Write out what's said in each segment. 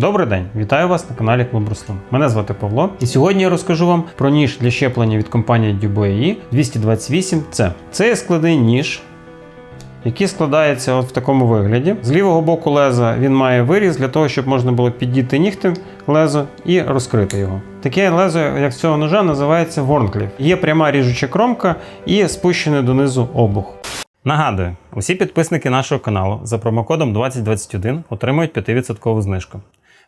Добрий день, вітаю вас на каналі Клуб Руслан. Мене звати Павло, і сьогодні я розкажу вам про ніж для щеплення від компанії Dubois 228C. Це є складний ніж, який складається от в такому вигляді. З лівого боку леза він має виріз для того, щоб можна було піддіти нігтем лезо і розкрити його. Таке лезо, як з цього ножа, називається Ворнкліф. Є пряма ріжуча кромка і спущений донизу обух. Нагадую, усі підписники нашого каналу за промокодом 2021 отримують 5% знижку.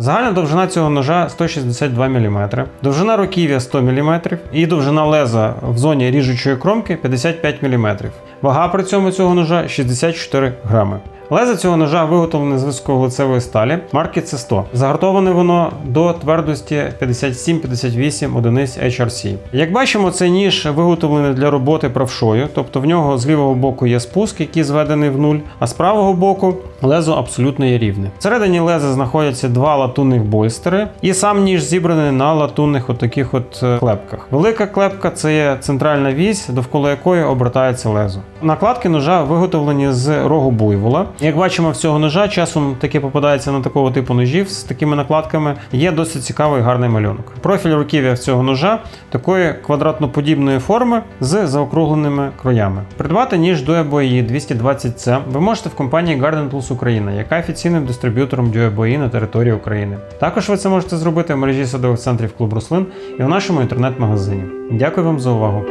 Загальна довжина цього ножа 162 мм, довжина руків'я 100 мм і довжина леза в зоні ріжучої кромки 55 мм. Вага при цьому цього ножа 64 грами. Лезо цього ножа виготовлене з високоглицевої сталі марки C100. Загартоване воно до твердості 57-58 одиниць HRC. Як бачимо, цей ніж виготовлений для роботи правшою, тобто в нього з лівого боку є спуск, який зведений в нуль, а з правого боку лезо абсолютно є рівне. Всередині леза знаходяться два латунних больстери, і сам ніж зібраний на латунних отаких от е, клепках. Велика клепка це є центральна вісь, довкола якої обертається лезо. Накладки ножа виготовлені з рогу буйвола. Як бачимо, в цього ножа часом таке попадається на такого типу ножів з такими накладками. Є досить цікавий гарний малюнок. Профіль руків'я цього ножа такої квадратно-подібної форми з заокругленими краями. Придбати ніж Duebois 220C ви можете в компанії Garden Tools Україна, яка офіційним дистриб'ютором Duebois на території України. Також ви це можете зробити в мережі садових центрів Клуб Руслин і у нашому інтернет-магазині. Дякую вам за увагу!